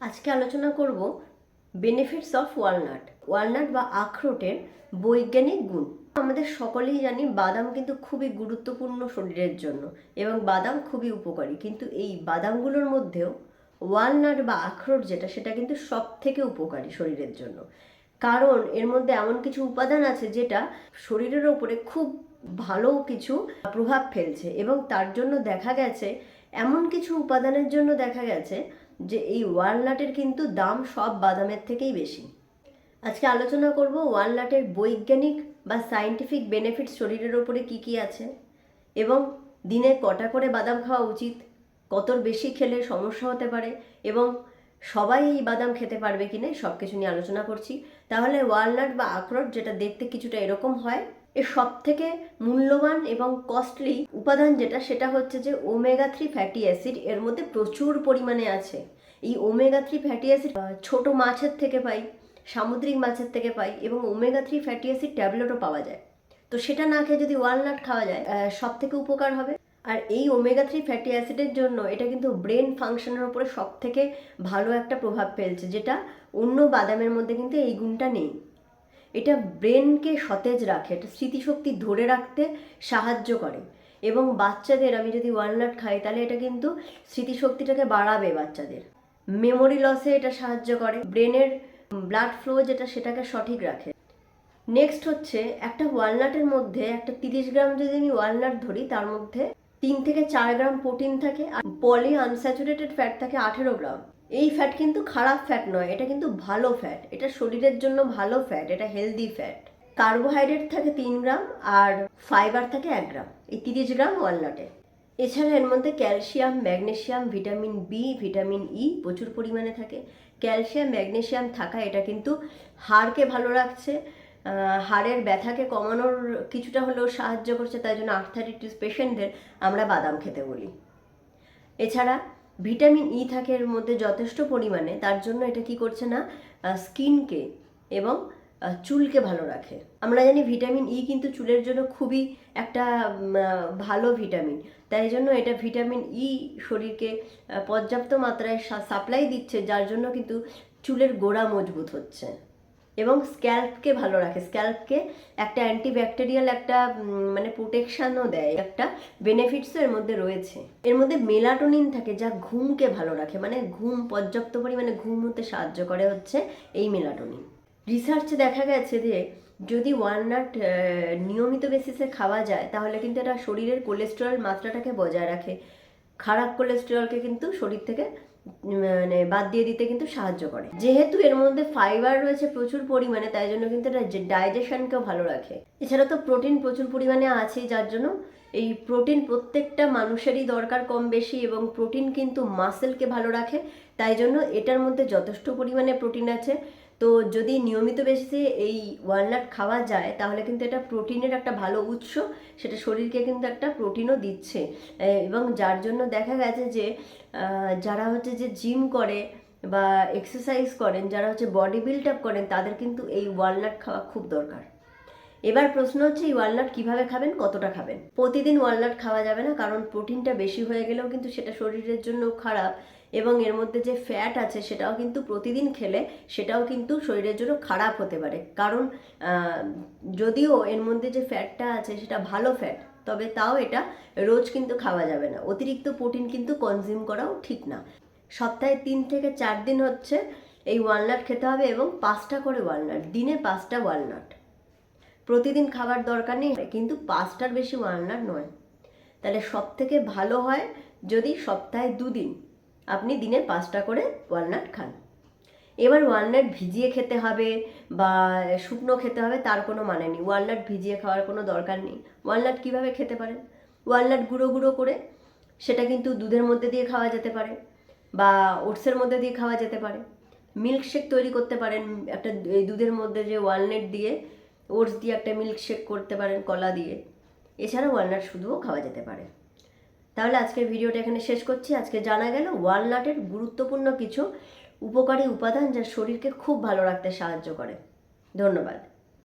আজকে আলোচনা করব বেনিফিটস অফ ওয়ালনাট ওয়ালনাট বা আখরোটের বৈজ্ঞানিক গুণ। আমাদের সকলেই জানি বাদাম কিন্তু খুবই গুরুত্বপূর্ণ শরীরের জন্য এবং বাদাম খুবই উপকারী। কিন্তু এই বাদামগুলোর মধ্যেও ওয়ালনাট বা আখরোট যেটা, সেটা কিন্তু সব থেকে উপকারী শরীরের জন্য। কারণ এর মধ্যে এমন কিছু উপাদান আছে যেটা শরীরের ওপরে খুব ভালো কিছু প্রভাব ফেলছে এবং তার জন্য দেখা গেছে, এমন কিছু উপাদানের জন্য দেখা গেছে যে এই ওয়ালনাটের কিন্তু দাম সব বাদামের থেকেই বেশি। আজকে আলোচনা করব ওয়ালনাটের বৈজ্ঞানিক বা সায়েন্টিফিক বেনিফিট শরীরের ওপরে কি কি আছে এবং দিনে কটা করে বাদাম খাওয়া উচিত, কতর বেশি খেলে সমস্যা হতে পারে এবং সবাই এই বাদাম খেতে পারবে কিনা সব কিছু নিয়ে আলোচনা করছি। তাহলে ওয়ালনাট বা আখরোট যেটা দেখতে কিছুটা এরকম হয় এর সব থেকে মূল্যবান এবং কস্টলি উপাদান যেটা, সেটা হচ্ছে যে ওমেগা থ্রি ফ্যাটি অ্যাসিড এর মধ্যে প্রচুর পরিমাণে আছে। এই ওমেগা থ্রি ফ্যাটি অ্যাসিড ছোট মাছের থেকে পাই, সামুদ্রিক মাছের থেকে পাই এবং ওমেগা থ্রি ফ্যাটি অ্যাসিড ট্যাবলেটও পাওয়া যায়। তো সেটা না খেয়ে যদি ওয়ালনাট খাওয়া যায় সব থেকে উপকার হবে। আর এই ওমেগা থ্রি ফ্যাটি অ্যাসিডের জন্য এটা কিন্তু ব্রেন ফাংশনের উপরে সব থেকে ভালো একটা প্রভাব ফেলছে, যেটা অন্য বাদামের মধ্যে কিন্তু এই গুণটা নেই। এটা ব্রেনকে সতেজ রাখে, এটা স্মৃতিশক্তি ধরে রাখতে সাহায্য করে। এবং বাচ্চাদের, আমি যদি ওয়ালনাট খাই, তাহলে এটা কিন্তু স্মৃতিশক্তিটাকে বাড়াবে বাচ্চাদের। মেমোরি লসে এটা সাহায্য করে, ব্রেনের ব্লাড ফ্লো যেটা, সেটাকে সঠিক রাখে। নেক্সট হচ্ছে, একটা ওয়ালনাটের মধ্যে একটা তিরিশ গ্রাম যদি আমি ওয়ালনাট ধরি, তার মধ্যে তিন থেকে চার গ্রাম প্রোটিন থাকে, আর পলি আনস্যাচুরেটেড ফ্যাট থাকে আঠেরো গ্রাম। এই ফ্যাট কিন্তু খারাপ ফ্যাট নয়, এটা কিন্তু ভালো ফ্যাট এটা শরীরের জন্য ভালো ফ্যাট এটা হেলদি ফ্যাট কার্বোহাইড্রেট থাকে তিন গ্রাম আর ফাইবার থাকে এক গ্রাম, এই তিরিশ গ্রাম ওয়ালনাটে। এছাড়া এর মধ্যে calcium magnesium vitamin B vitamin E প্রচুর পরিমাণে থাকে। ক্যালসিয়াম ম্যাগনেশিয়াম থাকা এটা কিন্তু হাড়কে ভালো রাখছে হাড়ের ব্যথাকে কমানোর কিছুটা হলেও সাহায্য করছে, তাই জন্য আর্থারিটিস পেশেন্টদের আমরা বাদাম খেতে বলি। এছাড়া ভিটামিন ই থাকে এর মধ্যে যথেষ্ট পরিমাণে, তার জন্য এটা কি করছে না স্কিনকে এবং চুলকে ভালো রাখে। আমরা জানি ভিটামিন ই কিন্তু চুলের জন্য খুবই একটা ভালো ভিটামিন। তাই জন্য এটা ভিটামিন ই শরীরকে পর্যাপ্ত মাত্রায় সাপ্লাই দিচ্ছে, যার জন্য কিন্তু চুলের গোড়া মজবুত হচ্ছে। এবং স্ক্যাল্পকে ভালো রাখে। স্ক্যাল্পকে একটা অ্যান্টিব্যাকটেরিয়াল একটা মানে প্রোটেকশানও দেয়। একটা বেনিফিটসও এর মধ্যে রয়েছে। এর মধ্যে মেলাটোনিন থাকে যা ঘুমকে ভালো রাখে। মানে ঘুম পর্যাপ্ত পরিমাণে ঘুম হতে সাহায্য করে হচ্ছে এই মেলাটোনিন। রিসার্চে দেখা গেছে যে যদি ওয়ালনাট নিয়মিত বেসিসে খাওয়া যায়, তাহলে কিন্তু এটা শরীরের কোলেস্টেরল মাত্রাটাকে বজায় রাখে। খারাপ কোলেস্টেরলকে কিন্তু শরীর থেকে মানে বাদ দিয়ে দিতে কিন্তু সাহায্য করে। যেহেতু এর মধ্যে ফাইবার রয়েছে প্রচুর পরিমাণে, তাই জন্য কিন্তু এটা ডাইজেশনকেও ভালো রাখে। এছাড়া তো প্রোটিন প্রচুর পরিমাণে আছেই, যার জন্য এই প্রোটিন প্রত্যেকটা মানুষেরই দরকার কম বেশি এবং প্রোটিন কিন্তু মাসেলকে ভালো রাখে। তাই জন্য এটার মধ্যে যথেষ্ট পরিমাণে প্রোটিন আছে। তো যদি নিয়মিত বেশিতে এই ওয়ালনাট খাওয়া যায়, তাহলে কিন্তু এটা প্রোটিনের একটা ভালো উৎস। সেটা শরীরকে কিন্তু একটা প্রোটিনও দিচ্ছে। এবং যার জন্য দেখা গেছে যে যারা হচ্ছে যে জিম করে বা এক্সারসাইজ করেন, যারা হচ্ছে বডি বিল্ড আপ করেন, তাদের কিন্তু এই ওয়ালনাট খাওয়া খুব দরকার। এবার প্রশ্ন হচ্ছে, এই ওয়ালনাট কীভাবে খাবেন, কতটা খাবেন? প্রতিদিন ওয়ালনাট খাওয়া যাবে না, কারণ প্রোটিনটা বেশি হয়ে গেলেও কিন্তু সেটা শরীরের জন্য খারাপ। এবং এর মধ্যে যে ফ্যাট আছে সেটাও কিন্তু প্রতিদিন খেলে সেটাও কিন্তু শরীরের জন্য খারাপ হতে পারে। কারণ যদিও এর মধ্যে যে ফ্যাটটা আছে সেটা ভালো ফ্যাট তবে তাও এটা রোজ কিন্তু খাওয়া যাবে না। অতিরিক্ত প্রোটিন কিন্তু কনজিউম করাও ঠিক না। সপ্তাহে তিন থেকে চার দিন হচ্ছে এই ওয়ালনাট খেতে হবে এবং পাঁচটা করে ওয়ালনাট দিনে পাঁচটা ওয়ালনাট প্রতিদিন খাবার দরকার নেই, কিন্তু পাঁচটার বেশি ওয়ালনাট নয়। তাহলে সব থেকে ভালো হয় যদি সপ্তাহে দুদিন। আপনি দিনে পাঁচটা করে ওয়ালনাট খান। এবার ওয়ালনাট ভিজিয়ে খেতে হবে বা শুকনো খেতে হবে, তার কোনো মানে নেই। ওয়ালনাট ভিজিয়ে খাওয়ার কোনো দরকার নেই। ওয়ালনাট কীভাবে খেতে পারেন? ওয়ালনাট গুঁড়ো গুঁড়ো করে সেটা কিন্তু দুধের মধ্যে দিয়ে খাওয়া যেতে পারে বা ওটসের মধ্যে দিয়ে খাওয়া যেতে পারে। মিল্কশেক তৈরি করতে পারেন, একটা এই দুধের মধ্যে যে ওয়ালনাট দিয়ে ওটস দিয়ে একটা মিল্কশেক করতে পারেন, কলা দিয়ে। এছাড়া ওয়ালনাট শুধুও খাওয়া যেতে পারে। তাহলে আজকের ভিডিওটা এখানে শেষ করছি। আজকে জানা গেল ওয়ালনাটের গুরুত্বপূর্ণ কিছু উপকারী উপাদান যা শরীরকে খুব ভালো রাখতে সাহায্য করে। ধন্যবাদ।